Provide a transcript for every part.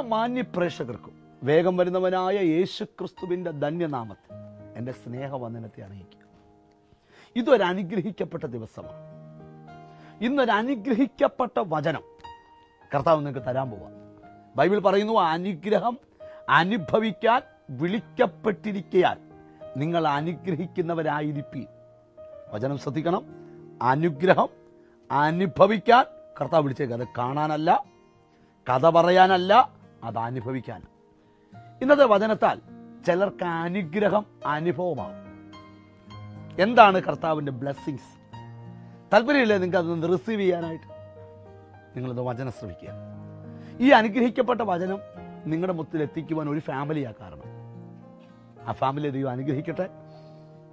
മാന്യ പ്രേക്ഷകർക്കും വേഗം വരുന്നവനായ യേശു ക്രിസ്തുവിന്റെ ധന്യനാമത്തിൽ എന്റെ സ്നേഹവന്ദനത്തെ അറിയിക്കുക. ഇതൊരു അനുഗ്രഹിക്കപ്പെട്ട ദിവസമാണ്. ഇന്നൊരു അനുഗ്രഹിക്കപ്പെട്ട വചനം കർത്താവ് നിങ്ങൾക്ക് തരാൻ പോവാം. ബൈബിൾ പറയുന്നു അനുഗ്രഹം അനുഭവിക്കാൻ വിളിക്കപ്പെട്ടിരിക്കയാൽ നിങ്ങൾ അനുഗ്രഹിക്കുന്നവരായിരിക്കും വചനം ശ്രദ്ധിക്കണം. അനുഗ്രഹം അനുഭവിക്കാൻ കർത്താവ് വിളിച്ചേക്ക്. അത് കാണാനല്ല കഥ പറയാനല്ല അത് അനുഭവിക്കാൻ ഇന്നത്തെ വചനത്താൽ ചിലർക്ക് അനുഗ്രഹം അനുഭവമാകും. എന്താണ് കർത്താവിന്റെ ബ്ലെസ്സിങ്സ്? താല്പര്യമില്ലേ നിങ്ങൾക്ക് അതൊന്ന് റിസീവ് ചെയ്യാനായിട്ട്? നിങ്ങളത് വചനം ശ്രമിക്കുക. ഈ അനുഗ്രഹിക്കപ്പെട്ട വചനം നിങ്ങളുടെ മുത്തിൽ എത്തിക്കുവാൻ ഒരു ഫാമിലിയാ കാരണം. ആ ഫാമിലി ദൈവം അനുഗ്രഹിക്കട്ടെ.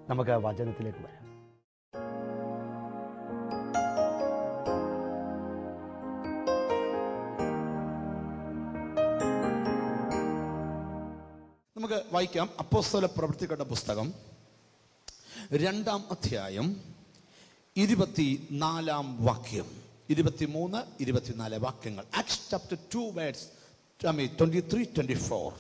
നമുക്ക് വചനത്തിലേക്ക് വരാം. വായിക്കാം അപ്പോസ്തല പ്രവൃത്തികളുടെ പുസ്തകം. രണ്ടാം അധ്യായം ഇരുപത്തി നാലാം വാക്യം. ഇരുപത്തിമൂന്ന് ഇരുപത്തിനാല് വാക്യങ്ങൾ. Acts chapter two words twenty three twenty four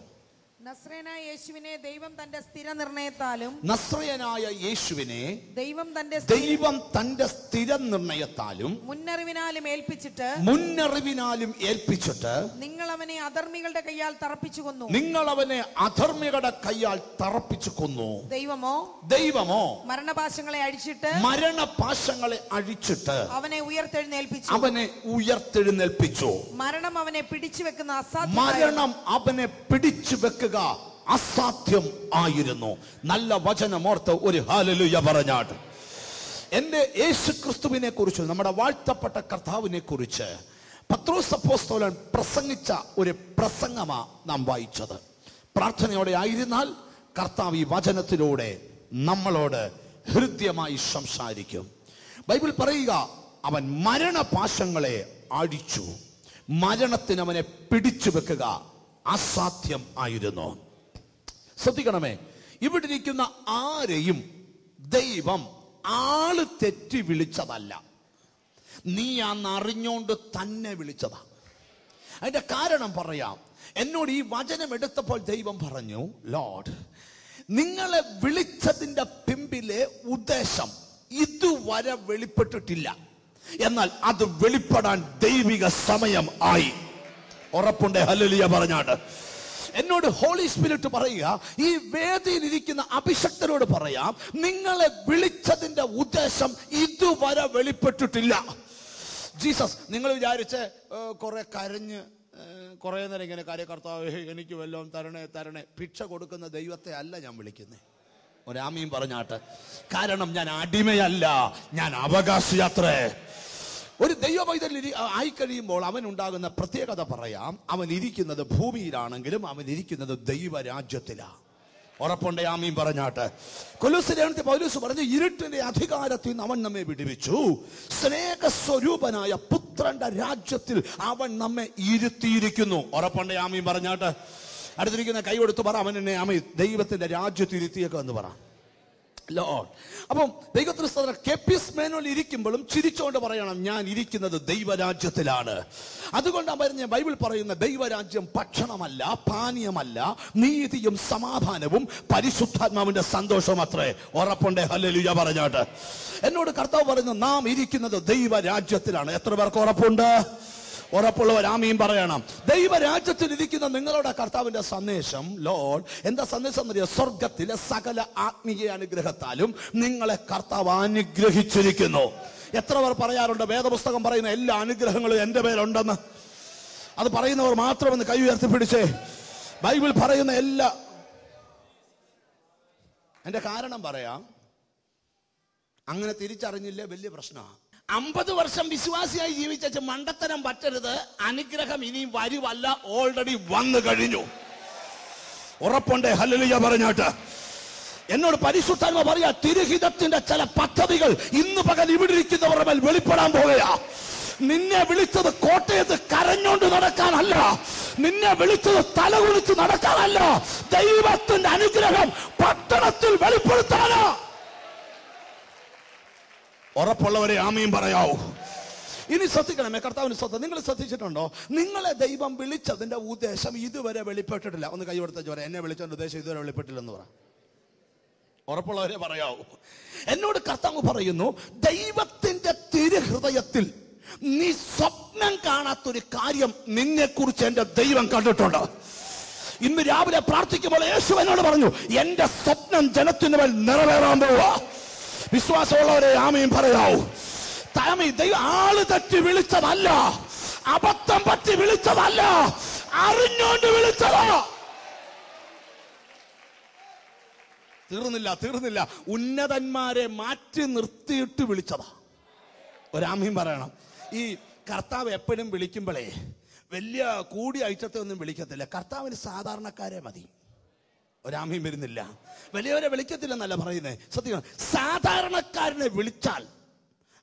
നസ്രേനായ യേശുവിനെ ദൈവം തന്റെ സ്ഥിര നിർണയത്താലും നസ്രയനായ യേശുവിനെ ദൈവം തന്റെ ദൈവം തന്റെ സ്ഥിര നിർണയത്താലും മുന്നറിവിനാലും ഏൽപ്പിച്ചിട്ട് മുന്നറിവിനാലും ഏൽപ്പിച്ചിട്ട് നിങ്ങൾ അവനെ അധർമ്മികളുടെ കയ്യാൽ തറപ്പിച്ചു കൊന്നു. നിങ്ങൾ അവനെ അധർമ്മികളുടെ കൈയാൽ തറപ്പിച്ചു കൊന്നു. ദൈവമോ? ദൈവമോ? മരണപാശങ്ങളെ അഴിച്ചിട്ട് മരണപാശങ്ങളെ അഴിച്ചിട്ട് അവനെ ഉയർത്തെഴുന്നേൽപ്പിച്ചു. അവനെ ഉയർത്തെഴുന്നേൽപ്പിച്ചു. മരണം അവനെ പിടിച്ചു വെക്കുന്ന അസാധ്യ മരണം അവനെ പിടിച്ചു വെക്കുക അസാധ്യം ആയിരുന്നു. നല്ല വചനമോർത്ത് ഒരു ഹാലലുയ പറഞ്ഞാട്ട്. എന്റെ യേശു ക്രിസ്തുവിനെ കുറിച്ച് നമ്മുടെ വാഴ്ത്തപ്പെട്ട കർത്താവിനെ കുറിച്ച് പത്രോസ് അപ്പോസ്തലൻ പ്രസംഗിച്ച ഒരു പ്രസംഗമാ നാം വായിച്ചത്. പ്രാർത്ഥനയോടെ ആയിരുന്നാൽ കർത്താവ് ഈ വചനത്തിലൂടെ നമ്മളോട് ഹൃദ്യമായി സംസാരിക്കും. ബൈബിൾ പറയുക അവൻ മരണപാശങ്ങളെ അടിച്ചു. മരണത്തിന് അവനെ പിടിച്ചു വെക്കുക അസാധ്യം ആയിരുന്നു. ശ്രദ്ധിക്കണമേ ഇവിടെ ഇരിക്കുന്ന ആരെയും ദൈവം ആൾ തെറ്റി വിളിച്ചതല്ല. നീ അന്ന് അറിഞ്ഞോണ്ട് തന്നെ വിളിച്ചതാ. അതിന്റെ കാരണം പറയാം. എന്നോട് ഈ വചനം എടുത്തപ്പോൾ ദൈവം പറഞ്ഞു ലോഡ് നിങ്ങളെ വിളിച്ചതിന്റെ പിമ്പിലെ ഉദ്ദേശം ഇതുവരെ വെളിപ്പെട്ടിട്ടില്ല. എന്നാൽ അത് വെളിപ്പെടാൻ ദൈവിക സമയം ആയി. ഉറപ്പുണ്ട്. ഹലലിയ പറഞ്ഞാണ് എന്നോട് ഹോളി സ്പിരിറ്റ് പറയുക ഈ വേദിയിൽ ഇരിക്കുന്ന അഭിഷക്തരോട് പറയാം നിങ്ങളെ വിളിച്ചതിന്റെ ഉദ്ദേശം ഇതുവരെ വെളിപ്പെട്ടിട്ടില്ല. ജീസസ് നിങ്ങൾ വിചാരിച്ച് കുറെ കരഞ്ഞ് കുറെ നേരം ഇങ്ങനെ കാര്യകർത്താവ് എനിക്ക് വല്ലതും തരണേ തരണേ. ഭിക്ഷ കൊടുക്കുന്ന ദൈവത്തെ അല്ല ഞാൻ വിളിക്കുന്നത് ഒരാമയും പറഞ്ഞാട്ട് കാരണം ഞാൻ അടിമയല്ല ഞാൻ അവകാശിയാത്രേ. ഒരു ദൈവവൈതൽ ആയി കഴിയുമ്പോൾ അവൻ ഉണ്ടാകുന്ന പ്രത്യേകത പറയാം. അവൻ ഇരിക്കുന്നത് ഭൂമിയിലാണെങ്കിലും അവൻ ഇരിക്കുന്നത് ദൈവരാജ്യത്തിലാണ് ഉറപ്പുണ്ട് ആമീൻ പറഞ്ഞാട്ട്. കൊലുസിലേണത്തെ പൗലൂസ് പറഞ്ഞു ഇരുട്ടിന്റെ അധികാരത്തിൽ നിന്ന് അവൻ നമ്മെ വിടുവിച്ചു. സ്നേഹസ്വരൂപനായ പുത്രന്റെ രാജ്യത്തിൽ അവൻ നമ്മെ ഇരുത്തിയിരിക്കുന്നു. ഉറപ്പുണ്ട് ആമീൻ പറഞ്ഞാട്ട്. അടുത്തിരിക്കുന്ന കൈ കൊടുത്ത് പറ അവൻ എന്നെ ആമീ ദൈവത്തിന്റെ എന്ന് പറ. ലോഡ് അപ്പം ദൈവത്തിന് സ്തോത്രം കെപ്പിസ് മേനോൽ ഇരിക്കുമ്പോഴും ചിരിച്ചുകൊണ്ട് പറയണം ഞാൻ ഇരിക്കുന്നത് ദൈവരാജ്യത്തിലാണ്. അതുകൊണ്ടാണ് പറഞ്ഞ ബൈബിൾ പറയുന്ന ദൈവരാജ്യം ഭക്ഷണമല്ല പാനീയമല്ല നീതിയും സമാധാനവും പരിശുദ്ധാത്മാവിന്റെ സന്തോഷം അത്രേ. ഉറപ്പുണ്ടേ. ഹല്ലേലൂയ പറഞ്ഞോട്ട്. എന്നോട് കർത്താവ് പറയുന്നു നാം ഇരിക്കുന്നത് ദൈവരാജ്യത്തിലാണ്. എത്ര പേർക്ക് ഉറപ്പുണ്ട്? ഉറപ്പുള്ളവർ ആമീൻ പറയണം. ദൈവരാജ്യത്തിൽ ഇരിക്കുന്ന നിങ്ങളുടെ കർത്താവിന്റെ സന്ദേശം ലോഡ് എന്താ സന്ദേശം എന്നറിയോ? സ്വർഗത്തിലെ സകല ആത്മീയ അനുഗ്രഹത്താലും നിങ്ങളെ കർത്താവ് അനുഗ്രഹിച്ചിരിക്കുന്നു. എത്ര പേർ പറയാറുണ്ട് വേദപുസ്തകം പറയുന്ന എല്ലാ അനുഗ്രഹങ്ങളും എന്റെ പേരുണ്ടെന്ന് അത് പറയുന്നവർ മാത്രമെന്ന് കൈ ഉയർത്തി പിടിച്ചേ. ബൈബിൾ പറയുന്ന എല്ലാ എന്റെ കാരണം പറയാം. അങ്ങനെ തിരിച്ചറിഞ്ഞില്ലേ? വലിയ പ്രശ്നമാണ് അമ്പത് വർഷം വിശ്വാസിയായി ജീവിച്ച മണ്ടത്തരം പറ്റരുത്. അനുഗ്രഹം ഇനിയും വരുവല്ല. ഓൾറെഡി വന്നു കഴിഞ്ഞു. ഉറപ്പുണ്ട്. ഹല്ലേലൂയ പറഞ്ഞാട്ട്. എന്നോട് പരിശുദ്ധാത്മ പറയാ തിരുഹിതത്തിന്റെ ചില പദ്ധതികൾ ഇന്ന് പകൽ ഇവിടെ ഇരിക്കുന്നവരുടെ മേൽ വെളിപ്പെടാൻ പോകുകയാ നിന്നെ വിളിച്ചത് കോട്ടയത്ത് കരഞ്ഞോണ്ട് നടക്കാനല്ല. നിന്നെ വിളിച്ചത് തലകുണിച്ച് നടക്കാനല്ല. ദൈവത്തിന്റെ അനുഗ്രഹം പട്ടണത്തിൽ വെളിപ്പെടുത്താനാ. ഉറപ്പുള്ളവരെ ആമയും പറയാവൂ. ഇനി ശ്രദ്ധിക്കണമേ കർത്താവിന് ശ്രദ്ധ നിങ്ങൾ ശ്രദ്ധിച്ചിട്ടുണ്ടോ? നിങ്ങളെ ദൈവം വിളിച്ചതിന്റെ ഉദ്ദേശം ഇതുവരെ വെളിപ്പെട്ടിട്ടില്ല. ഒന്ന് കൈ കൊടുത്ത എന്നെ വിളിച്ചതിന്റെ ഉദ്ദേശം ഇതുവരെ വെളിപ്പെട്ടില്ലെന്ന് പറ. ഉറപ്പുള്ളവരെ പറയാവൂ. എന്നോട് കർത്താവ് പറയുന്നു ദൈവത്തിന്റെ തിരുഹൃദയത്തിൽ നീ സ്വപ്നം കാണാത്തൊരു കാര്യം നിന്നെ കുറിച്ച് എന്റെ ദൈവം കണ്ടിട്ടുണ്ട്. ഇന്ന് രാവിലെ പ്രാർത്ഥിക്കുമ്പോൾ യേശു എന്നോട് പറഞ്ഞു എന്റെ സ്വപ്നം ജനത്തിന് മേൽ നിറവേറാൻ പോവാ വിശ്വാസമുള്ളവരെ ആമയും പറയാവൂ തമി ദൈവം ആൾ തട്ടി വിളിച്ചതല്ല. അബദ്ധം പറ്റി വിളിച്ചതല്ല. അറിഞ്ഞോണ്ട് വിളിച്ചതാ. തീർന്നില്ല തീർന്നില്ല. ഉന്നതന്മാരെ മാറ്റി നിർത്തിയിട്ട് വിളിച്ചതാ. ഒരാമയും പറയണം. ഈ കർത്താവ് എപ്പോഴും വിളിക്കുമ്പോഴേ വലിയ കൂടി ഐറ്റത്തെ ഒന്നും വിളിക്കത്തില്ല. കർത്താവിന് സാധാരണക്കാരെ മതി. ഒരാമയും വരുന്നില്ല. വലിയവരെ വിളിക്കത്തില്ലെന്നല്ല പറയുന്നത് സത്യം സാധാരണക്കാരനെ വിളിച്ചാൽ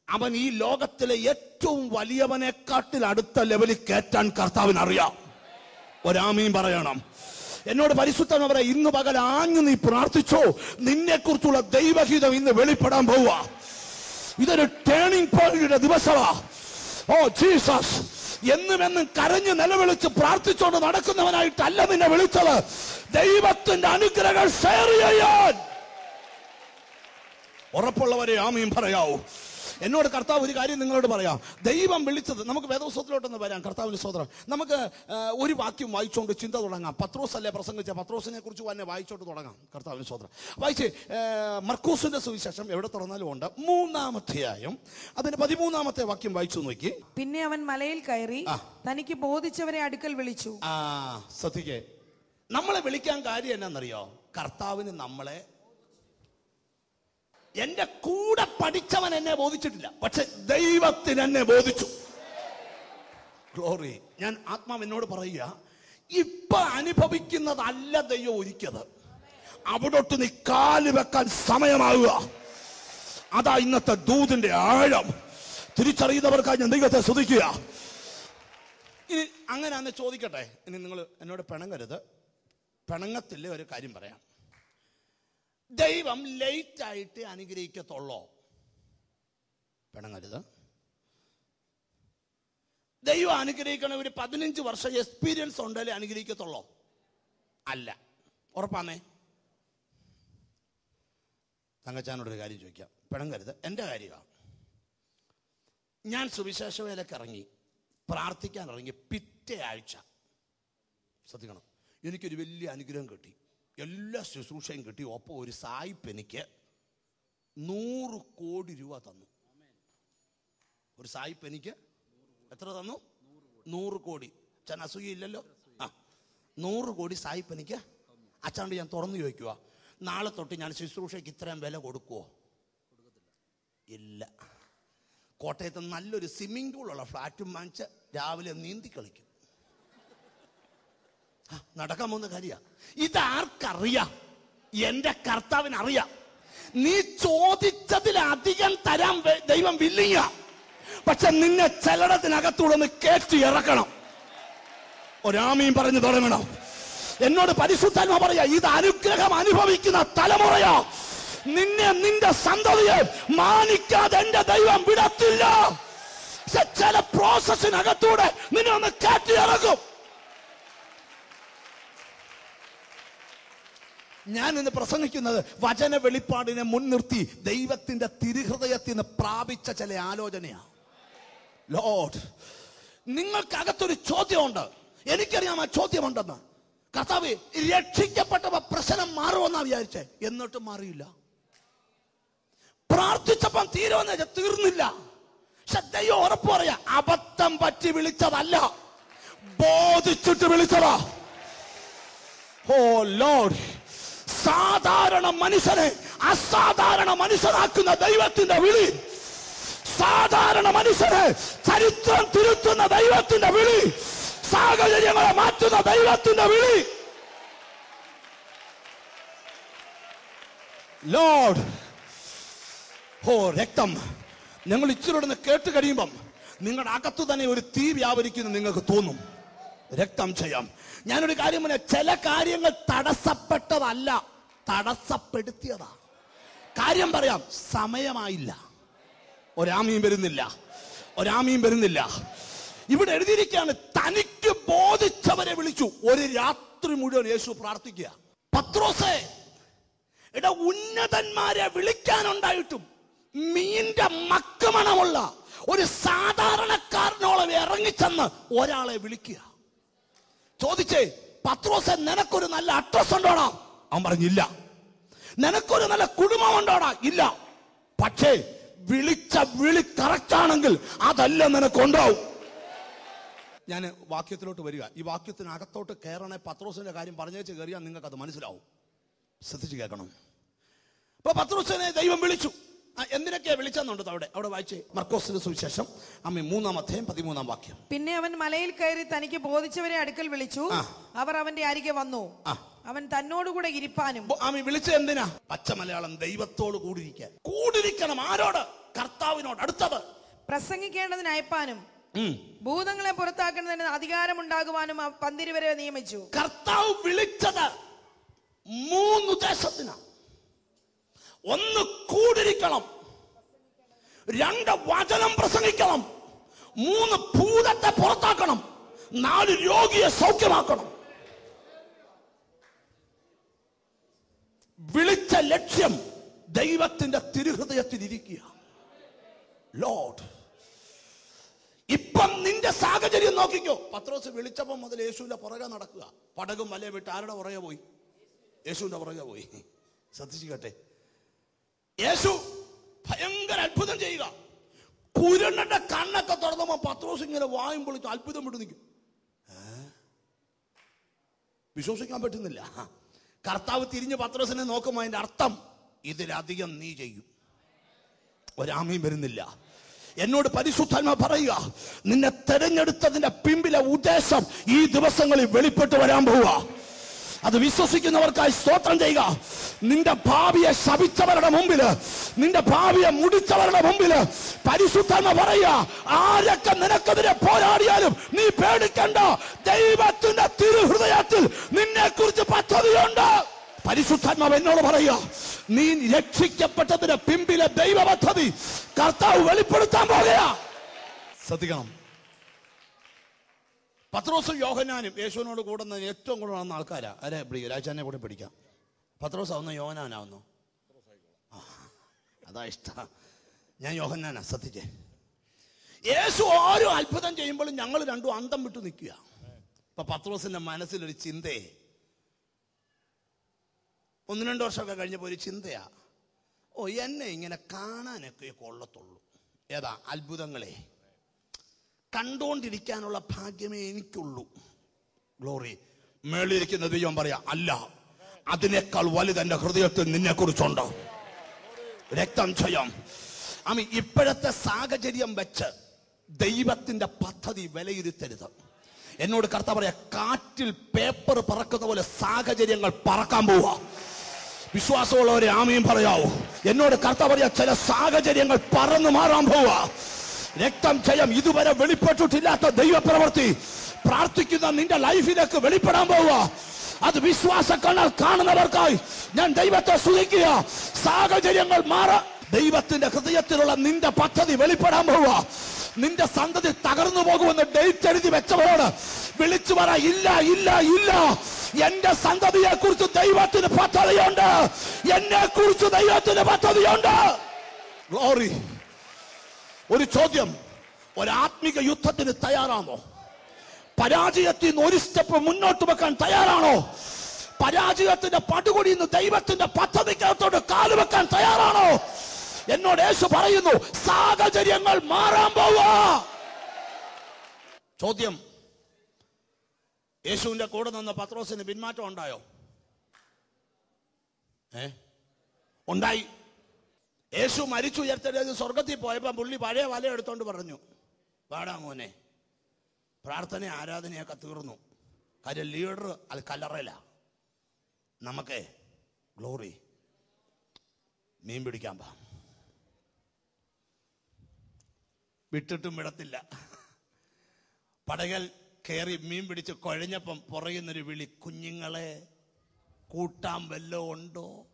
അവൻ ഈ ലോകത്തിലെ ഏറ്റവും വലിയവനെക്കാട്ടിൽ അടുത്ത ലെവലിൽ കയറ്റാൻ കർത്താവിന് അറിയാം ഒരാമയും പറയണം എന്നോട് പരിശുദ്ധം പറയാം ഇന്ന് പകൽ ആഞ്ഞു നീ പ്രാർത്ഥിച്ചോ? നിന്നെ കുറിച്ചുള്ള ദൈവഹിതം ഇന്ന് വെളിപ്പെടാൻ പോവുക. ഇതൊരു ടേണിംഗ് പോയിന്റിന്റെ ദിവസമാ. ഓ ജീസസ് എന്നും എന്നും കരഞ്ഞ് നിലവിളിച്ച് പ്രാർത്ഥിച്ചുകൊണ്ട് നടക്കുന്നവനായിട്ടല്ല നിന്നെ വിളിച്ചത്. ദൈവത്തിന്റെ അനുഗ്രഹം ഷെയർ ചെയ്യാൻ ഉറപ്പുള്ളവരെ ആമയും പറയാവൂ. എന്നോട് കർത്താവ് ഒരു കാര്യം നിങ്ങളോട് പറയാം. ദൈവം വിളിച്ചത് നമുക്ക് വേദോത്സവത്തിലോട്ടൊന്ന് വരാം. കർത്താവിന് സ്വതന്ത്രം നമുക്ക് ഒരു വാക്യം വായിച്ചുകൊണ്ട് ചിന്ത തുടങ്ങാം. പത്രോസ് അല്ലേ പ്രസംഗിച്ച? പത്രോസിനെ കുറിച്ച് തന്നെ വായിച്ചോട്ട് തുടങ്ങാം. കർത്താവിന് സ്വതന്ത്രം വായിച്ച് മർക്കൂസിന്റെ സുവിശേഷം എവിടെ തുറന്നാലും ഉണ്ട്. മൂന്നാമധ്യായം. അതിന്റെ പതിമൂന്നാമത്തെ വാക്യം വായിച്ചു നോക്കി. പിന്നെ അവൻ മലയിൽ കയറി തനിക്ക് ബോധിച്ചവരെ അടുക്കൽ വിളിച്ചു. ആ ശ്രദ്ധിക്കേ. നമ്മളെ വിളിക്കാൻ കാര്യം എന്നാന്നറിയോ? കർത്താവിന് നമ്മളെ എന്റെ കൂടെ പഠിച്ചവൻ എന്നെ ബോധിച്ചിട്ടില്ല. പക്ഷെ ദൈവത്തിന് എന്നെ ബോധിച്ചു. ഗ്ലോറി ഞാൻ ആത്മാവ് എന്നോട് പറയുക ഇപ്പൊ അനുഭവിക്കുന്നതല്ല ദൈവം ഒരുക്കിയത്. അവിടോട്ട് നീ കാൽ വെക്കാൻ സമയമാകുക അതാ ഇന്നത്തെ ദൂതിന്റെ ആഴം. തിരിച്ചറിയുന്നവർക്കായി ഞാൻ ദൈവത്തെ ശ്രദ്ധിക്കുക ഇനി അങ്ങനെ അന്ന് ചോദിക്കട്ടെ. ഇനി നിങ്ങൾ എന്നോട് പിണങ്ങരുത്. പിണങ്ങത്തില്ല ഒരു കാര്യം പറയാം. ദൈവം ലേറ്റ് ആയിട്ട് അനുഗ്രഹിക്കത്തുള്ളോ? പിണങ്ങരുത്. ദൈവം അനുഗ്രഹിക്കണ ഒരു പതിനഞ്ച് വർഷം എക്സ്പീരിയൻസ് ഉണ്ടല്ലേ അനുഗ്രഹിക്കത്തുള്ളോ? അല്ല. ഉറപ്പാന്നേ? തങ്കച്ചാനോടൊരു കാര്യം ചോദിക്കാം. പിണങ്ങരുത്. എന്റെ കാര്യമാണ് ഞാൻ സുവിശേഷ വേലക്ക് ഇറങ്ങി. പ്രാർത്ഥിക്കാൻ ഇറങ്ങി. പിറ്റേ ആഴ്ച. ശ്രദ്ധിക്കണം. എനിക്കൊരു വലിയ അനുഗ്രഹം കിട്ടി. എല്ലാ ശുശ്രൂഷയും കിട്ടി. ഒപ്പം ഒരു സായിപ്പ് എനിക്ക് നൂറ് കോടി രൂപ തന്നു. ഒരു സായിപ്പ് എനിക്ക് എത്ര തന്നു? നൂറ് കോടി. അച്ഛൻ അസൂയയില്ലല്ലോ? ആ. നൂറ് കോടി സായിപ്പ് എനിക്ക് അച്ഛാണ്ട് ഞാൻ തുറന്നു ചോദിക്കുക. നാളെ തൊട്ട് ഞാൻ ശുശ്രൂഷയ്ക്ക് ഇത്രയും വില കൊടുക്കുവോ? ഇല്ല. കോട്ടയത്ത് നല്ലൊരു സ്വിമ്മിംഗ് പൂളുള്ള ഫ്ലാറ്റും വാങ്ങിച്ച് രാവിലെ നീന്തി കളിക്കും. നടക്കാൻ പോകുന്ന കാര്യ. ഇതാർക്കറിയാം? എന്റെ കർത്താവിന് അറിയാം നീ ചോദിച്ചതിലധികം തരാൻ ദൈവം വില്ലിങ്ങ പക്ഷെ നിന്നെ ചിലടത്തിനകത്തൂടെ കേട്ടു ഇറക്കണം. ഒരാമയും പറഞ്ഞു തുടങ്ങണം. എന്നോട് പരിശുദ്ധാത്മ പറയാ ഇത് അനുഗ്രഹം അനുഭവിക്കുന്ന തലമുറയാ. നിന്നെ നിന്റെ സന്തതിയെ മാനിക്കാതെ എന്റെ ദൈവം വിടത്തില്ല. ചില പ്രോസസ്സിനകത്തൂടെ നിന്നെ ഒന്ന് കയറ്റി ഇറക്കും. ഞാൻ ഇന്ന് പ്രസംഗിക്കുന്നത് വചന വെളിപ്പാടിനെ മുൻനിർത്തി ദൈവത്തിന്റെ തിരുഹൃദയത്തിൽ നിന്ന് പ്രാപിച്ച ചില ആലോചനയാണ്. ലോഡ് നിങ്ങൾക്കകത്തൊരു ചോദ്യമുണ്ട്. എനിക്കറിയാം ആ ചോദ്യമുണ്ടെന്ന്. കർത്താവ് രക്ഷിക്കപ്പെട്ടവ പ്രശ്നം മാറുമെന്നാ വിചാരിച്ചേ. എന്നിട്ടും മാറിയില്ല. പ്രാർത്ഥിച്ചപ്പം തീരുമെന്ന് തീർന്നില്ല. പക്ഷെ ദൈവം ഉറപ്പ് പറയാ അബദ്ധം പറ്റി വിളിച്ചതല്ല. ബോധിച്ചിട്ട് വിളിച്ചതാ. ഓ ലോഡ് സാധാരണ മനുഷ്യനെ അസാധാരണ മനുഷ്യനാക്കുന്ന ദൈവത്തിന്റെ വിളി. സാധാരണ മനുഷ്യനെ ചരിത്രം തിരുത്തുന്ന ദൈവത്തിന്റെ വിളി. സാഹചര്യങ്ങളെ മാറ്റുന്ന ദൈവത്തിന്റെ വിളി. ലോഡ് ഓ രക്തം. ഞങ്ങൾ ഇച്ചിരി നിന്ന് കേട്ട് കഴിയുമ്പം നിങ്ങളുടെ അകത്ത് തന്നെ ഒരു തീ വ്യാപരിക്കുന്നു നിങ്ങൾക്ക് തോന്നും. രക്തം ചെയ്യാം ഞാനൊരു കാര്യം പറയാം ചില കാര്യങ്ങൾ തടസ്സപ്പെട്ടതല്ല. തടസ്സപ്പെടുത്തിയതാ കാര്യം പറയാം സമയമായില്ല. ഒരാമീൻ വരുന്നില്ല. ഒരാമീൻ വരുന്നില്ല. ഇവിടെ എഴുതിയിരിക്കുകയാണ് തനിക്ക് ബോധിച്ചവരെ വിളിച്ചു. ഒരു രാത്രി മുഴുവൻ യേശു പ്രാർത്ഥിക്കുക. പത്രോസേ ഇട ഉന്നതന്മാരെ വിളിക്കാനുണ്ടായിട്ടും മീന്റെ മക്കമണമുള്ള ഒരു സാധാരണക്കാരനോളം ഇറങ്ങിച്ചെന്ന് ഒരാളെ വിളിക്കുക. ചോദിച്ചേ പത്രോസെ നിനക്കൊരു നല്ല അഡ്രസ് ഉണ്ടോടാ? അവൻ പറഞ്ഞില്ല നിനക്കൊരു നല്ല കുടുംബം ഉണ്ടോടാ? ഇല്ല. പക്ഷേ വിളിച്ച വിളി കറക്റ്റ് ആണെങ്കിൽ അതല്ല നിനക്കുണ്ടാവും ഞാൻ വാക്യത്തിലോട്ട് വരിക. ഈ വാക്യത്തിനകത്തോട്ട് കയറണേ പത്രോസിന്റെ കാര്യം പറഞ്ഞേച്ച് കയറിയാൽ നിങ്ങൾക്ക് അത് മനസ്സിലാവും. ശ്രദ്ധിച്ച് കേൾക്കണം. ഇപ്പൊ പത്രോസിനെ ദൈവം വിളിച്ചു. ആ, എന്തിനൊക്കെയാ വിളിച്ചെന്നുണ്ട് അവിടെ? അവിടെ വായിച്ചേ. മർക്കോസിന്റെ സുവിശേഷം. അമ്മ മൂന്നാം അധ്യായം പതിമൂന്നാം വാക്യം. പിന്നെ അവൻ മലയിൽ കയറി തനിക്ക് ബോധിച്ചവരെ അടുക്കൽ വിളിച്ചു. അവർ അവന്റെ അരികെ വന്നു. അവൻ തന്നോടുകൂടെ ഇരിപ്പാനും. ആമി വിളിച്ച എന്തിനാ? പച്ച മലയാളം ദൈവത്തോട് കൂടിയിരിക്കാൻ കൂടിരിക്കണം ആരോട്? കർത്താവിനോട്. അടുത്തത്. പ്രസംഗിക്കേണ്ടതിന് അയപ്പാനും ഭൂതങ്ങളെ പുറത്താക്കുന്നതിന് അധികാരം ഉണ്ടാകുവാനും പന്തിരിവരെ നിയമിച്ചു. കർത്താവ് വിളിച്ചത് മൂന്ന് ദേശത്തിനാ ഒന്ന് കൂടിരിക്കണം രണ്ട് വചനം പ്രസംഗിക്കണം. മൂന്ന് ഭൂതത്തെ പുറത്താക്കണം. നാല് രോഗിയെ സൗഖ്യമാക്കണം. വിളിച്ച ലക്ഷ്യം ദൈവത്തിന്റെ തിരുഹൃദയത്തിൽ ഇരിക്കുക. ലോഡ് ഇപ്പം നിന്റെ സാഹചര്യം നോക്കിക്കോ. പത്രോസ് വിളിച്ചപ്പം മുതൽ യേശുവിന്റെ പുറകെ നടക്കുക. പടകും മലയെ വിട്ട് ആരുടെ പുറകെ പോയി? യേശുവിന്റെ പുറകെ പോയി. ശ്രദ്ധിച്ചിക്കട്ടെ യേശു ഭയങ്കര അത്ഭുതം ചെയ്യുക. കുരുണ്ണന്റെ കണ്ണൊക്കെ തുറന്നപ്പോ പത്രോസ് ഇങ്ങനെ വായും പൊളിച്ച് അത്ഭുതം വിട്ടു നിൽക്കും? വിശ്വസിക്കാൻ പറ്റുന്നില്ല. കർത്താവ് തിരിഞ്ഞ് പത്രോസിനെ നോക്കുമ്പോൾ അതിന്റെ അർത്ഥം ഇതിലധികം നീ ചെയ്യും. ഒരാമയും വരുന്നില്ല. എന്നോട് പരിശുദ്ധാത്മ പറയുക നിന്നെ തെരഞ്ഞെടുത്തതിന്റെ പിമ്പിലെ ഉദ്ദേശം ഈ ദിവസങ്ങളിൽ വെളിപ്പെട്ട് വരാൻ പോവുക. അത് വിശ്വസിക്കുന്നവർക്കായി സ്തോത്രം ചെയ്യുക. നിന്റെ ഭാവിയെ ശപിച്ചവരുടെ മുമ്പിൽ നിന്റെ ഭാവിയെ മുടിച്ചവരുടെ മുമ്പിൽ പരിശുദ്ധാത്മ പറയുക. ആരൊക്കെ നിനക്കെതിരെ പോരാടിയാലും നീ പേടിക്കണ്ട. ദൈവത്തിന്റെ തിരുഹൃദയത്തിൽ നിന്നെ കുറിച്ച് പദ്ധതിയുണ്ട്. പരിശുദ്ധാത്മാവ് എന്നോട് പറയുക നീ രക്ഷിക്കപ്പെട്ടതിന്റെ പിമ്പിലെ ദൈവ പദ്ധതി കർത്താവ് വെളിപ്പെടുത്താൻ പോകുക ശ്രദ്ധിക്കണം. പത്രോസും യോഹനാനും യേശുവിനോട് കൂടുന്ന ഏറ്റവും കൂടുതൽ നടന്ന ആൾക്കാരാ. അരെ രാജാനെ കൂടെ പിടിക്കാം. പത്രോസ് ആവുന്ന യോഹനാനാവുന്നു അതാ ഇഷ്ട. ഞാൻ യോഹനാനാ സത്യജെ യേശു ഓരോ അത്ഭുതം ചെയ്യുമ്പോഴും ഞങ്ങൾ രണ്ടും അന്തം വിട്ടു നിൽക്കുക. ഇപ്പൊ പത്രോസിന്റെ മനസ്സിലൊരു ചിന്തയെ. ഒന്ന് രണ്ട് വർഷമൊക്കെ കഴിഞ്ഞപ്പോൾ ഒരു ചിന്തയാ. ഓ എന്നെ ഇങ്ങനെ കാണാനൊക്കെ കൊള്ളത്തുള്ളൂ. ഏതാ അത്ഭുതങ്ങളെ. കണ്ടുകൊണ്ടിരിക്കാനുള്ള ഭാഗ്യമേ എനിക്കുള്ളൂ. ഗ്ലോറി. മേളിയിരിക്കുന്ന ദൈവം പറയാ അല്ല അതിനേക്കാൾ വലുത് എന്റെ ഹൃദയത്തിൽ നിന്നെ കുറിച്ചുണ്ട് രക്തം ചെയ്യാം ആമി ഇപ്പോഴത്തെ സാഹചര്യം വെച്ച് ദൈവത്തിന്റെ പദ്ധതി വിലയിരുത്തരുത്. എന്നോട് കർത്ത പറയാ കാറ്റിൽ പേപ്പർ പറക്കുന്ന പോലെ സാഹചര്യങ്ങൾ പറക്കാൻ പോവാ. വിശ്വാസമുള്ളവരെ ആമയും പറയാവൂ. എന്നോട് കർത്ത പറയാ ചില സാഹചര്യങ്ങൾ പറന്നു മാറാൻ പോവാ. രക്തം ജയം ഇതുവരെ വെളിപ്പെട്ടിട്ടില്ലാത്ത ദൈവപ്രവൃത്തി. പ്രാർത്ഥിക്കുന്ന നിന്റെ ലൈഫിലേക്ക് വെളിപ്പെടാൻ പോവുക. അത് വിശ്വാസ കണ്ണാൽ കാണുന്നവർക്കായി ഞാൻ ദൈവത്തെ സ്തുതിക്കുക. സാഹചര്യങ്ങൾ മാറ. ദൈവത്തിന്റെ ഹൃദയത്തിലുള്ള നിന്റെ പദ്ധതി വെളിപ്പെടാൻ പോവുക. നിന്റെ സന്തതി തകർന്നു പോകുമെന്ന് ഡേറ്റ് എഴുതി വെച്ചവരോട് വിളിച്ചു പറ ഇല്ല ഇല്ല ഇല്ല. എന്റെ സന്തതിയെ കുറിച്ച് ദൈവത്തിന് പദ്ധതിയുണ്ട്. എന്നെ കുറിച്ച് ദൈവത്തിന് പദ്ധതിയുണ്ട്. ഗ്ലോറി ഒരു ചോദ്യം. ഒരാത്മിക യുദ്ധത്തിന് തയ്യാറാണോ? പരാജയത്തിൽ നിന്ന് ഒരു സ്റ്റെപ്പ് മുന്നോട്ട് വെക്കാൻ തയ്യാറാണോ? പരാജയത്തിന്റെ പടുകൊടിയിൽ നിന്ന് ദൈവത്തിന്റെ കാൽ വെക്കാൻ തയ്യാറാണോ? എന്നോട് യേശു പറയുന്നു സാഹചര്യങ്ങൾ മാറാൻ പോവാ. ചോദ്യം. യേശുവിന്റെ കൂടെ നിന്ന പത്രോസിന് പിന്മാറ്റം ഉണ്ടായോ? ഏ? ഉണ്ടായി. യേശു മരിച്ചു ഉയർത്തെഴുതി സ്വർഗത്തിൽ പോയപ്പോൾ പുള്ളി പഴയ വല എടുത്തോണ്ട് പറഞ്ഞു പാടാ മോനെ പ്രാർത്ഥന ആരാധനയൊക്കെ തീർന്നു. കാര്യം ലീഡർ അത് കല്ലറയില. നമുക്ക് ഗ്ലോറി മീൻ പിടിക്കാൻ പാ. വിട്ടിട്ടും വിടത്തില്ല. പടകൽ കയറി മീൻ പിടിച്ച് കുഴഞ്ഞപ്പം പുറയുന്നൊരു വിളി കുഞ്ഞുങ്ങളെ കൂട്ടാൻ വല്ലോ ഉണ്ടോ?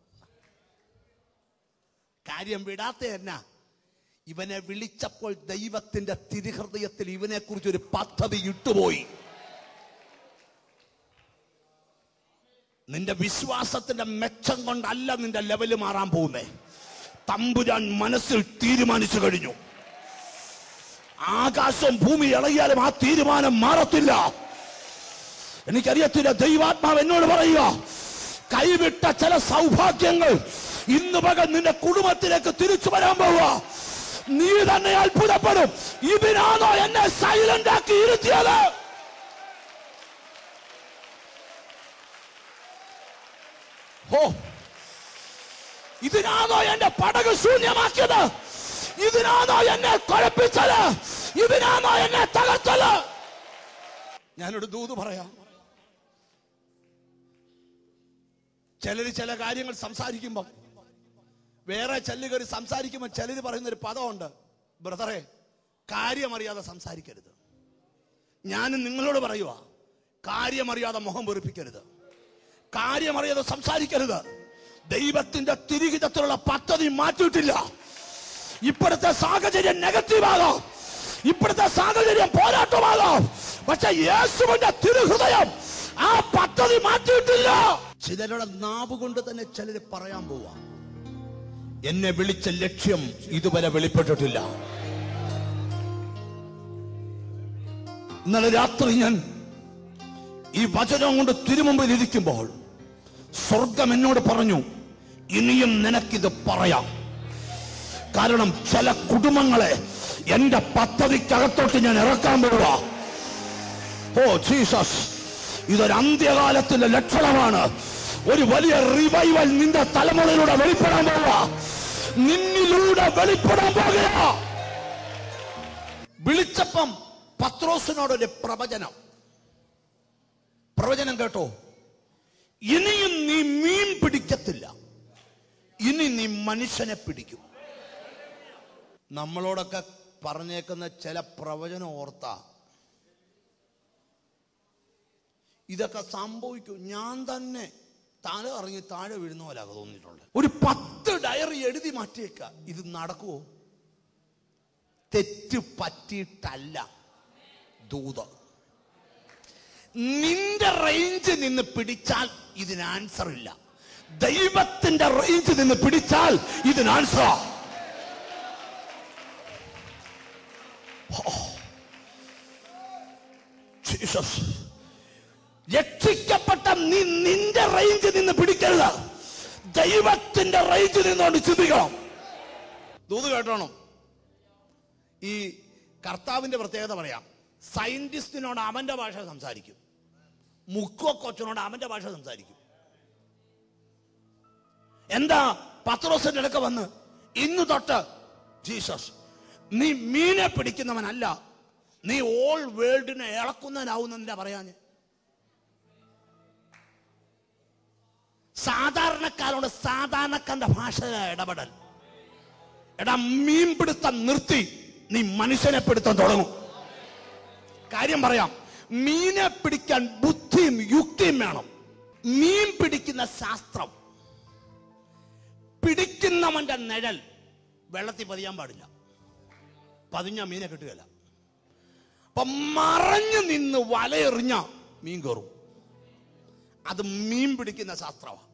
കാര്യം വിടാത്ത ഇവനെ വിളിച്ചപ്പോൾ ദൈവത്തിന്റെ തിരുഹൃദയത്തിൽ ഇവനെ കുറിച്ച് ഒരു പദ്ധതി ഇട്ടുപോയി. നിന്റെ വിശ്വാസത്തിന്റെ മെച്ചം കൊണ്ടല്ല നിന്റെ ലെവൽ മാറാൻ പോകുന്നേ. തമ്പുരാൻ മനസ്സിൽ തീരുമാനിച്ചു കഴിഞ്ഞു. ആകാശം ഭൂമി ഇളകിയാലും ആ തീരുമാനം മാറത്തില്ല. എനിക്കറിയത്തില്ല ദൈവാത്മാവ് എന്നോട് പറയുക കൈവിട്ട ചില സൗഭാഗ്യങ്ങൾ ഇന്ന് പകൽ നിന്റെ കുടുംബത്തിലേക്ക് തിരിച്ചു വരാൻ പോവുക. നീ തന്നെ അത്ഭുതപ്പെടും. ഇതിനാണോ എന്നെ സൈലന്റ് ആക്കി ഇരുത്തിയത്? ഇതിനാണോ എന്റെ പടക് ശൂന്യമാക്കിയത്? ഇതിനാണോ എന്നെ കുഴപ്പിച്ചത്? ഇതിനാണോ എന്നെ തകർത്തത്? ഞാനൊരു ദൂത് പറയാം. ചിലര് ചില കാര്യങ്ങൾ സംസാരിക്കുമ്പം വേറെ ചെല്ല് കയറി സംസാരിക്കുമ്പോൾ ചിലര് പറയുന്ന ഒരു പദമുണ്ട്. ബ്രദറെ കാര്യമറിയാതെ സംസാരിക്കരുത്. ഞാൻ നിങ്ങളോട് പറയുക കാര്യമറിയാതെ മുഖം വെറുപ്പിക്കരുത് കാര്യമറിയാതെ സംസാരിക്കരുത്. ദൈവത്തിന്റെ തിരികിതത്തിലുള്ള പദ്ധതി മാറ്റിയിട്ടില്ല. ഇപ്പോഴത്തെ സാഹചര്യം നെഗറ്റീവ് ആകാം. ഇപ്പോഴത്തെ സാഹചര്യം പോരാട്ടമാകാം. പക്ഷെ യേശുവിന്റെ തിരുഹൃദയം ആ പദ്ധതി മാറ്റിയിട്ടില്ല. ചിലരുടെ നാവ് കൊണ്ട് തന്നെ ചിലര് പറയാൻ പോവാ. എന്നെ വിളിച്ച ലക്ഷ്യം ഇതുവരെ വെളിപ്പെട്ടിട്ടില്ല. ഇന്നലെ രാത്രി ഞാൻ ഈ വചനം കൊണ്ട് തിരുമുമ്പിൽ ഇരിക്കുമ്പോൾ സ്വർഗം എന്നോട് പറഞ്ഞു ഇനിയും നിനക്കിത് പറയാം. കാരണം ചില കുടുംബങ്ങളെ എന്റെ പദ്ധതിക്കകത്തോട്ട് ഞാൻ ഇറക്കാൻ പോവുക. ഓ ജീസസ് ഇതൊരു അന്ത്യകാലത്തിന്റെ ലക്ഷണമാണ്. ഒരു വലിയ റിവൈവൽ നിന്റെ തലമുറയിലൂടെ വെളിപ്പെടാൻ പോവുക. നിന്നിലൂടെ വെളിപ്പെടാൻ പോകുക വിളിച്ചപ്പം പത്രോസിനോടൊരു പ്രവചനം. പ്രവചനം കേട്ടോ. ഇനിയും നീ മീൻ പിടിക്കത്തില്ല. ഇനി നീ മനുഷ്യനെ പിടിക്കും. നമ്മളോടൊക്കെ പറഞ്ഞേക്കുന്ന ചില പ്രവചനം ഓർത്ത. ഇതൊക്കെ സംഭവിക്കും. ഞാൻ തന്നെ തല ഇറങ്ങി താഴെ വീഴുന്ന പോലെ തോന്നിയിട്ടുണ്ട്. ഒരു പത്ത് ഡയറി എഴുതി മാറ്റിയേക്ക. ഇത് നടക്കുമോ തെറ്റ് പറ്റിയിട്ടല്ല. ദൂത. നിന്റെ റേഞ്ച് നിന്ന് പിടിച്ചാൽ ഇതിന് ആൻസർ ഇല്ല. ദൈവത്തിന്റെ റേഞ്ച് നിന്ന് പിടിച്ചാൽ ഇതിന് ആൻസർ ജീസസ് രക്ഷിക്കപ്പെട്ട നീ നിന്റെ റേഞ്ച് നിന്ന് പിടിക്കരുത്. ദൈവത്തിന്റെ റേഞ്ച് നിന്നുകൊണ്ട് ചിന്തിക്കണം ദൂത് കേട്ടോണം. ഈ കർത്താവിന്റെ പ്രത്യേകത പറയാം. സയന്റിസ്റ്റിനോട് അവന്റെ ഭാഷ സംസാരിക്കും. മുക്കോ കൊച്ചനോട് അവന്റെ ഭാഷ സംസാരിക്കും. എന്താ പത്രോസിന്റെ അടുക്ക വന്ന് ഇന്ന് തൊട്ട് ജീസസ് നീ മീനെ പിടിക്കുന്നവനല്ല നീ ഓൾ വേൾഡിനെ ഇളക്കുന്നവനാവുന്നതിന്റെ പറയാഞ്ഞ്? സാധാരണക്കാരോട് സാധാരണക്കാരന്റെ ഭാഷ ഇടപെടൽ. എടാ മീൻ പിടുത്തം നിർത്തി നീ മനുഷ്യനെ പിടുത്തം തുടങ്ങും. കാര്യം പറയാം മീനെ പിടിക്കാൻ ബുദ്ധിയും യുക്തിയും വേണം. മീൻ പിടിക്കുന്ന ശാസ്ത്രം പിടിക്കുന്നവന്റെ നിഴൽ വെള്ളത്തിൽ പതിയാൻ പാടില്ല. പതിഞ്ഞ മീനെ കിട്ടുകയില്ല. അപ്പൊ മറഞ്ഞു നിന്ന് വലയെറിഞ്ഞ മീൻ കയറും. അത് മീൻ പിടിക്കുന്ന ശാസ്ത്രമാണ്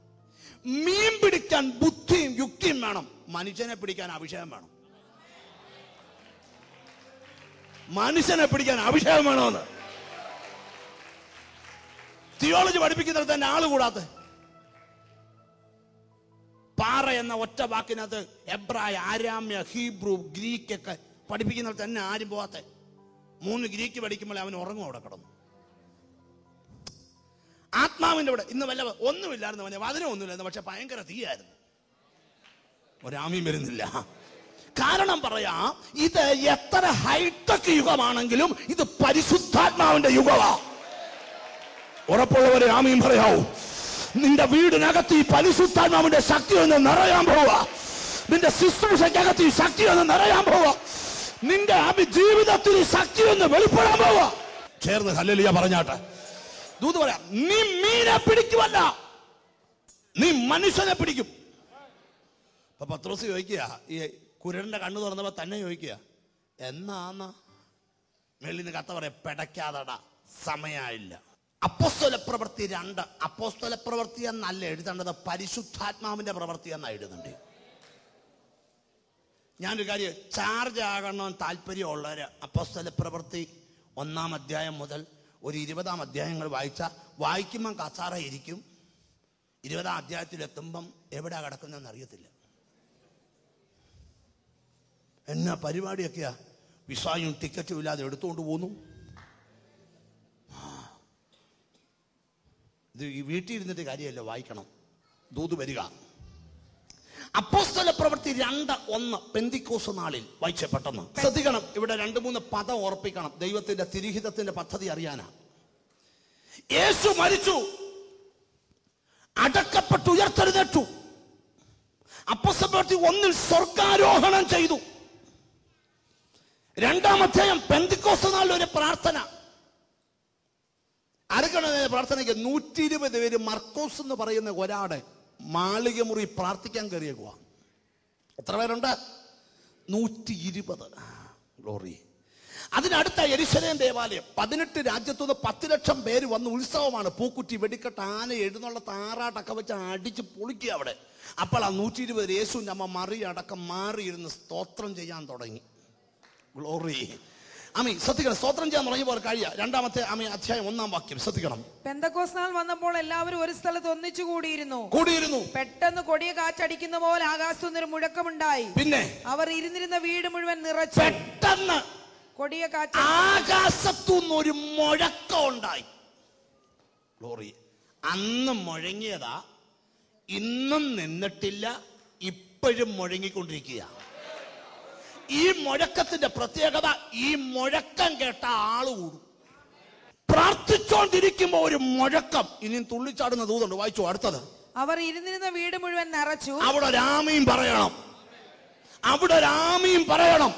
മീൻ പിടിക്കാൻ ബുദ്ധിയും യുക്തിയും വേണം. മനുഷ്യനെ പിടിക്കാൻ അഭിഷേകം വേണം. മനുഷ്യനെ പിടിക്കാൻ അഭിഷേകം വേണമെന്ന്. തിയോളജി പഠിപ്പിക്കുന്നിടത്ത് തന്നെ ആൾ കൂടാത്ത. പാറ എന്ന ഒറ്റ വാക്കിനകത്ത് എബ്രായ ആരാമ്യ ഹീബ്രു ഗ്രീക്ക് ഒക്കെ പഠിപ്പിക്കുന്നിടത്ത് തന്നെ ആരും പോവാത്ത. മൂന്ന് ഗ്രീക്ക് പഠിക്കുമ്പോൾ അവൻ ഉറങ്ങും അവിടെ കിടന്നു. ആത്മാവിന്റെ ഇവിടെ ഇന്ന് വല്ല ഒന്നുമില്ലായിരുന്നു പറഞ്ഞ വചനം ഒന്നുമില്ലായിരുന്നു പക്ഷെ ഭയങ്കര തീയായിരുന്നു. ഒരാമയും വരുന്നില്ല. കാരണം പറയാ ഇത് എത്ര ഹൈടെക് യുഗമാണെങ്കിലും ഇത് പരിശുദ്ധാത്മാവിന്റെ യുഗമാ ഉറപ്പുള്ളവരെ ആമയും പറയാവൂ. നിന്റെ വീടിനകത്ത് ഈ പരിശുദ്ധാത്മാവിന്റെ ശക്തി ഒന്ന് നിറയാൻ പോവുക നിന്റെ ശുശ്രൂഷയ്ക്കകത്ത് ഈ ശക്തി ഒന്ന് നിറയാൻ പോവുക നിന്റെ അഭിജീവിതത്തിൽ ശക്തി ഒന്ന് വെളിപ്പെടാൻ പോവുക ചേർന്ന് ഹല്ലേലൂയ പറഞ്ഞാട്ടെ. ദൂത് പറയാം നീ മീനെ പിടിക്കുമല്ല നീ മനുഷ്യനെ പിടിക്കും. അപ്പൊ പത്രോസ് ചോദിക്കുക ഈ കുരടിന്റെ കണ്ണു തുറന്നപ്പോ തന്നെ ചോദിക്കുക എന്നാന്ന? മേളിൽ നിന്ന് കത്ത പറയാ പെടയ്ക്കാതട സമയമായില്ല അപ്പോസ്തല പ്രവൃത്തി രണ്ട് അപ്പോസ്തല പ്രവൃത്തി എന്നല്ല എഴുതേണ്ടത് പരിശുദ്ധാത്മാവിന്റെ പ്രവൃത്തി എന്നാ എഴുതുന്നുണ്ട് ഞാനൊരു കാര്യം ചാർജ് ആകണമെന്ന് താല്പര്യമുള്ളവർ അപ്പോസ്തല പ്രവൃത്തി ഒന്നാം അധ്യായം മുതൽ ഒരു ഇരുപതാം അധ്യായങ്ങൾ വായിച്ച വായിക്കുമ്പം കസാറ ഇരിക്കും ഇരുപതാം അധ്യായത്തിലെത്തുമ്പം എവിടെ കിടക്കുന്നതെന്ന് അറിയത്തില്ല. എന്നാ പരിപാടിയൊക്കെയാ? വിസായും ടിക്കറ്റും ഇല്ലാതെ എടുത്തുകൊണ്ട് പോന്നു. ഇത് ഈ വീട്ടിൽ ഇരുന്നിട്ട് കാര്യമല്ല വായിക്കണം. ദൂത് വരിക. അപ്പോസ്തല പ്രവൃത്തി രണ്ട് ഒന്ന് പെന്തിക്കോസ് നാളിൽ വായിച്ച പെട്ടെന്ന് ശ്രദ്ധിക്കണം ഇവിടെ രണ്ട് മൂന്ന് പദം ഓർപ്പിക്കണം. ദൈവത്തിന്റെ തിരുഹിതത്തിന്റെ പദ്ധതി അറിയാനാ. യേശു മരിച്ചു. അടക്കപ്പെട്ടു ഉയർത്തെഴുന്നേറ്റു. അപ്പോസ്തല പ്രവൃത്തി ഒന്നിൽ സ്വർഗാരോഹണം ചെയ്തു. രണ്ടാം അധ്യായം പെന്തിക്കോസ് നാളിൽ ഒരു പ്രാർത്ഥന. ആരൊക്കെയാണ് ഇതിന്റെ പ്രാർത്ഥനയ്ക്ക് നൂറ്റി ഇരുപത് പേര് മർക്കോസ് എന്ന് പറയുന്ന ഒരാടെ മാളിക മുറി പ്രാർത്ഥിക്കാൻ കയറിയേക്കുക എത്ര പേരുണ്ട്? നൂറ്റി ഇരുപത് ഗ്ലോറി അതിനടുത്ത എരിശലേം ദേവാലയം. പതിനെട്ട് രാജ്യത്തുനിന്ന് പത്ത് ലക്ഷം പേര് വന്ന് ഉത്സവമാണ്. പൂക്കുറ്റി വെടിക്കെട്ട് ആന എഴുന്നള്ള താറാട്ടൊക്കെ വെച്ച് അടിച്ച് പൊളിക്കുക അവിടെ. അപ്പോൾ ആ നൂറ്റി ഇരുപത് യേശു നമ്മ മറി അടക്കം മാറിയിരുന്ന് സ്തോത്രം ചെയ്യാൻ തുടങ്ങി. ഗ്ലോറി അമി ശ്രദ്ധിക്കണം. സ്തോത്രം ചെയ്യാൻ തുടങ്ങിയപ്പോൾ കഴിയുക. രണ്ടാമത്തെ അമി അധ്യായം ഒന്നാം വാക്യം. ശ്രദ്ധിക്കണം. പെന്തക്കോസ് നാൾ വന്നപ്പോൾ എല്ലാവരും ഒരു സ്ഥലത്ത് ഒന്നിച്ചു കൂടിയിരുന്നു. കൂടിയിരുന്നു. പെട്ടെന്ന് കൊടിയ കാറ്റടിക്കുന്ന പോലെ ആകാശത്തു നിന്നൊരു മുഴക്കമുണ്ടായി. പിന്നെ? അവർ ഇരുന്നിരുന്ന വീട് മുഴുവൻ നിറച്ചു. പെട്ടെന്ന് കൊടിയ കാറ്റ് ആകാശത്തുനിന്ന് ഒരു മുഴക്കം ഉണ്ടായി ഗ്ലോറി അന്ന് മുഴങ്ങിയതാ ഇന്നും നിന്നിട്ടില്ല ഇപ്പോഴും മുഴങ്ങിക്കൊണ്ടിരിക്കുക ഈ മുഴക്കത്തിന്റെ പ്രത്യേകത ഈ മുഴക്കം കേട്ട ആൾ കൂടും. പ്രാർത്ഥിച്ചോണ്ടിരിക്കുമ്പോ ഒരു മുഴക്കം. ഇനി തുള്ളിച്ചാടുന്ന ദൂതുണ്ട്. വായിച്ചു അടുത്തത്. അവർ ഇരുന്നിരുന്ന വീട് മുഴുവൻ നിറച്ചു. അവിടെ രാമയും പറയണം. അവിടെ രാമയും പറയണം.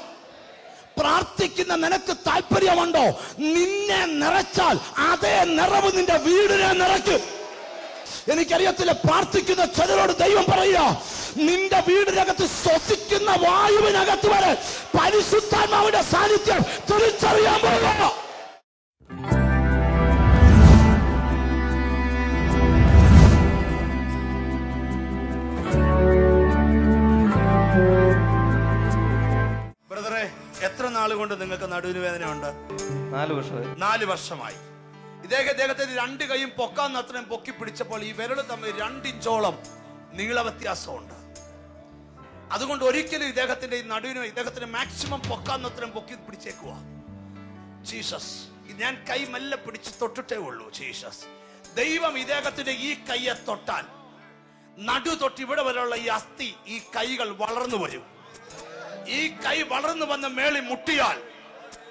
പ്രാർത്ഥിക്കുന്ന നിനക്ക് താല്പര്യമുണ്ടോ? നിന്നെ നിറച്ചാൽ അതേ നിറവ് നിന്റെ വീടിനെ നിറയ്ക്കും. എനിക്കറിയത്തില്ല പ്രാർത്ഥിക്കുന്ന ചിലരോട് ദൈവം പറയുക നിന്റെ വീടിനകത്ത് ശ്വസിക്കുന്ന വായുവിനകത്ത് വരെ പരിശുദ്ധാത്മാവിന്റെ സാന്നിധ്യം തിരിച്ചറിയാൻ പോകുന്നു ബ്രദറെ എത്ര നാളുകൊണ്ട് നിങ്ങൾക്ക് നടുവിന് വേദന ഉണ്ട് നാല് വർഷമായി. നാല് വർഷമായി. ഇദ്ദേഹം ഇദ്ദേഹത്തെ രണ്ട് കൈയും പൊക്കാൻ അത്രയും പൊക്കി പിടിച്ചപ്പോൾ ഈ വിരൽ തമ്മിൽ രണ്ടിഞ്ചോളം നീള വ്യത്യാസമുണ്ട് അതുകൊണ്ട് ഒരിക്കലും ഇദ്ദേഹത്തിന്റെ നടുവിന് ഇദ്ദേഹത്തിന് മാക്സിമം പൊക്കാന്നത്രയും പൊക്കി പിടിച്ചേക്കുക ജീസസ് ഞാൻ കൈ മെല്ലെ പിടിച്ച് തൊട്ടിട്ടേ ഉള്ളൂ ജീസസ് ദൈവം ഇദ്ദേഹത്തിന്റെ ഈ കൈയെ തൊട്ടാൽ നടു തൊട്ട് ഇവിടെ വരെയുള്ള ഈ അസ്ഥി ഈ കൈകൾ വളർന്നു വരും. ഈ കൈ വളർന്നു വന്ന മേളി മുട്ടിയാൽ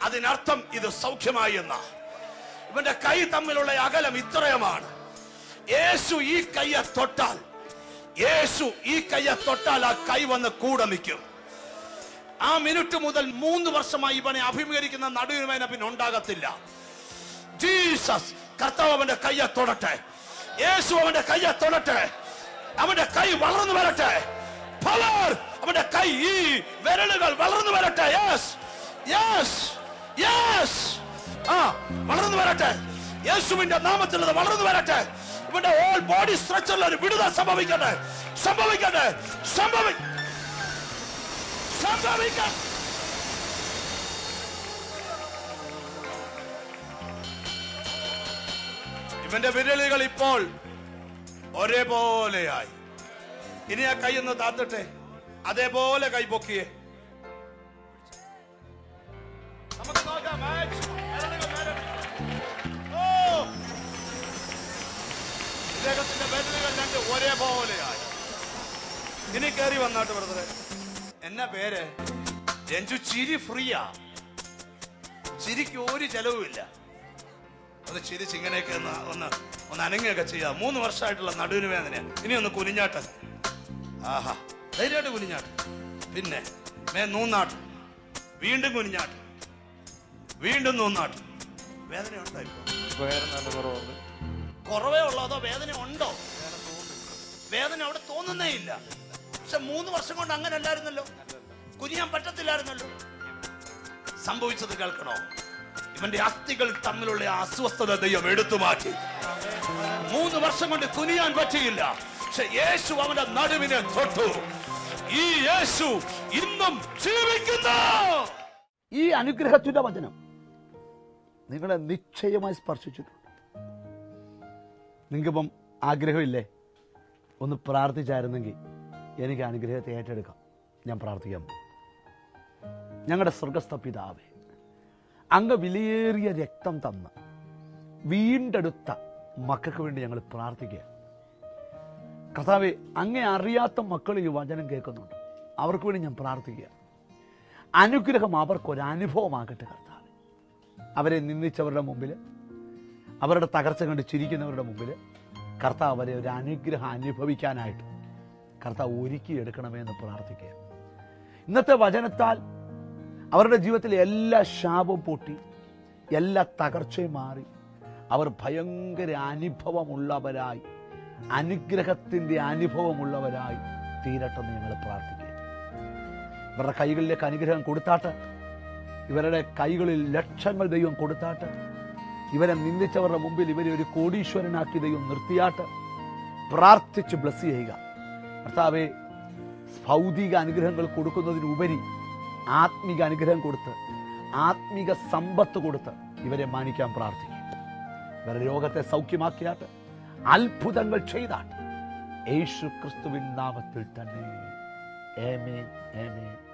അതിനർത്ഥം ഇത് സൗഖ്യമായി എന്ന. ഇവന്റെ കൈ തമ്മിലുള്ള അകലം ഇത്രയുമാണ്. യേശു ഈ കയ്യെ തൊട്ടാൽ യേശു ഈ കയ്യെ തൊട്ടാൽ ആ കൈ വന്ന് കൂടെ നിൽക്കും. ആ മിനിറ്റ് മുതൽ മൂന്ന് വർഷമായി ഇവനെ അഭിമുഖീകരിക്കുന്ന നടുവിനുമേന പിന്നെ ഉണ്ടാകത്തില്ല. ജീസസ് കർത്താവ് അവന്റെ കയ്യെ തൊടട്ടെ. യേശു അവന്റെ കയ്യെ തൊടട്ടെ. അവന്റെ കൈ വളർന്നു വരട്ടെ. പവർ അവന്റെ കൈ ഈ വിരലുകൾ വളർന്നു വരട്ടെ. യെസ് യെസ് യെസ് ആ വളർന്നു വരട്ടെ. യേശുവിന്റെ നാമത്തിൽ വളർന്നു വരട്ടെ. ഇവന്റെ ഓൾ ബോഡി സ്ട്രക്ചറിൽ ഒരു വിടുത സംഭവിക്കട്ടെ. സംഭവിക്കട്ടെ. സംഭവി സംഭവിക്ക ഇവന്റെ വിരലുകൾ ഇപ്പോൾ ഒരേപോലെയായി. ഇനി ആ കൈ ഒന്ന് താത്തട്ടെ അതേപോലെ കൈ പൊക്കിയേ. ഇദ്ദേഹത്തിന്റെ വിരലുകൾ രണ്ട് ഒരേപോലെയായി. ഇനി കയറി വന്നാട്ട് ബ്രദറെ. എന്നാ പേര് രഞ്ജു ചിരി ഫ്രീയാ. ചിരിക്ക് ഒരു ചെലവുമില്ല. അത് ചിരിച്ച് ഇങ്ങനെയൊക്കെ ഒന്ന് ഒന്ന് ഒന്ന് അനങ്ങുകയൊക്കെ ചെയ്യാം. മൂന്ന് വർഷമായിട്ടുള്ള നടുവിന് വേദന ഇനി ഒന്ന് കുനിഞ്ഞാട്ട് ആഹാ ധൈര്യമായിട്ട് കുനിഞ്ഞാട്ട്. പിന്നെ മേ നൂന്നാട്ട്. വീണ്ടും കുനിഞ്ഞാട്ട്. വീണ്ടും നൂന്നാട്ട്. വേദന ഉണ്ടായിരുന്നു വേറെ നല്ല കുറവുണ്ട് കുറവേ ഉള്ളോ അതോ വേദന ഉണ്ടോ? വേദന അവിടെ തോന്നുന്നേ ഇല്ല. പക്ഷെ മൂന്ന് വർഷം കൊണ്ട് അങ്ങനെ അല്ലായിരുന്നല്ലോ കുനിയാൻ പറ്റത്തില്ലായിരുന്നല്ലോ. സംഭവിച്ചത് കേൾക്കണോ? ഇവന്റെ അസ്ഥികൾ തമ്മിലുള്ള അസ്വസ്ഥത ദൈവം എടുത്തു മാറ്റി മൂന്ന് വർഷം കൊണ്ട് കുനിയാൻ പറ്റിയില്ല. പക്ഷെ യേശു അവന്റെ നടുവിനെ തൊട്ടു. ഈ യേശു ഇന്നും ജീവിക്കുന്നു. ഈ അനുഗ്രഹത്തിന്റെ വചനം നിങ്ങളെ നിശ്ചയമായി സ്പർശിച്ചിട്ടുണ്ട്. നിങ്ങൾക്കിപ്പം ആഗ്രഹമില്ലേ? ഒന്ന് പ്രാർത്ഥിച്ചായിരുന്നെങ്കിൽ എനിക്ക് അനുഗ്രഹത്തെ ഏറ്റെടുക്കാം. ഞാൻ പ്രാർത്ഥിക്കാം. ഞങ്ങളുടെ സ്വർഗസ്ഥ പിതാവേ അങ്ങ് വിലയേറിയ രക്തം തന്ന് വീണ്ടെടുത്ത മക്കൾക്ക് വേണ്ടി ഞങ്ങൾ പ്രാർത്ഥിക്കുക. കർത്താവെ അങ്ങേ അറിയാത്ത മക്കൾ ഈ വചനം കേൾക്കുന്നുണ്ട്. അവർക്ക് വേണ്ടി ഞാൻ പ്രാർത്ഥിക്കുക. അനുഗ്രഹം അവർക്കൊരു അനുഭവമാകട്ടെ കർത്താവ്. അവരെ നിന്ദിച്ചവരുടെ മുമ്പിൽ അവരുടെ തകർച്ച കണ്ട് ചിരിക്കുന്നവരുടെ മുമ്പിൽ കർത്താവ് അവരെ ഒരു അനുഗ്രഹം അനുഭവിക്കാനായിട്ട് കർത്താവ് ഒരുക്കിയെടുക്കണമേ എന്ന് പ്രാർത്ഥിക്കുക. ഇന്നത്തെ വചനത്താൽ അവരുടെ ജീവിതത്തിലെ എല്ലാ ശാപവും പൊട്ടി എല്ലാ തകർച്ചയും മാറി. അവർ ഭയങ്കര അനുഭവമുള്ളവരായി അനുഗ്രഹത്തിന്റെ അനുഭവമുള്ളവരായി തീരട്ടെന്ന് ഞങ്ങൾ പ്രാർത്ഥിക്കുക. ഇവരുടെ കൈകളിലേക്ക് അനുഗ്രഹം കൊടുത്താട്ട് ഇവരുടെ കൈകളിൽ ലക്ഷങ്ങൾ ദൈവം കൊടുത്താട്ട് ഇവരെ നിന്ദിച്ചവരുടെ മുമ്പിൽ ഇവരെ ഒരു കോടീശ്വരനാക്കി ദൈവം നിർത്തിയാട്ട് പ്രാർത്ഥിച്ച് ബ്ലസ് ചെയ്യുക. കർത്താവെ ഭൗതിക അനുഗ്രഹങ്ങൾ കൊടുക്കുന്നതിനുപരി ആത്മിക അനുഗ്രഹം കൊടുത്ത് ആത്മിക സമ്പത്ത് കൊടുത്ത് ഇവരെ മാനിക്കാൻ പ്രാർത്ഥിക്കും. ഇവരുടെ രോഗത്തെ സൗഖ്യമാക്കിയാട്ട് അത്ഭുതങ്ങൾ ചെയ്താട്ട്. യേശു ക്രിസ്തുവിൻ നാമത്തിൽ തന്നെ. Amen amen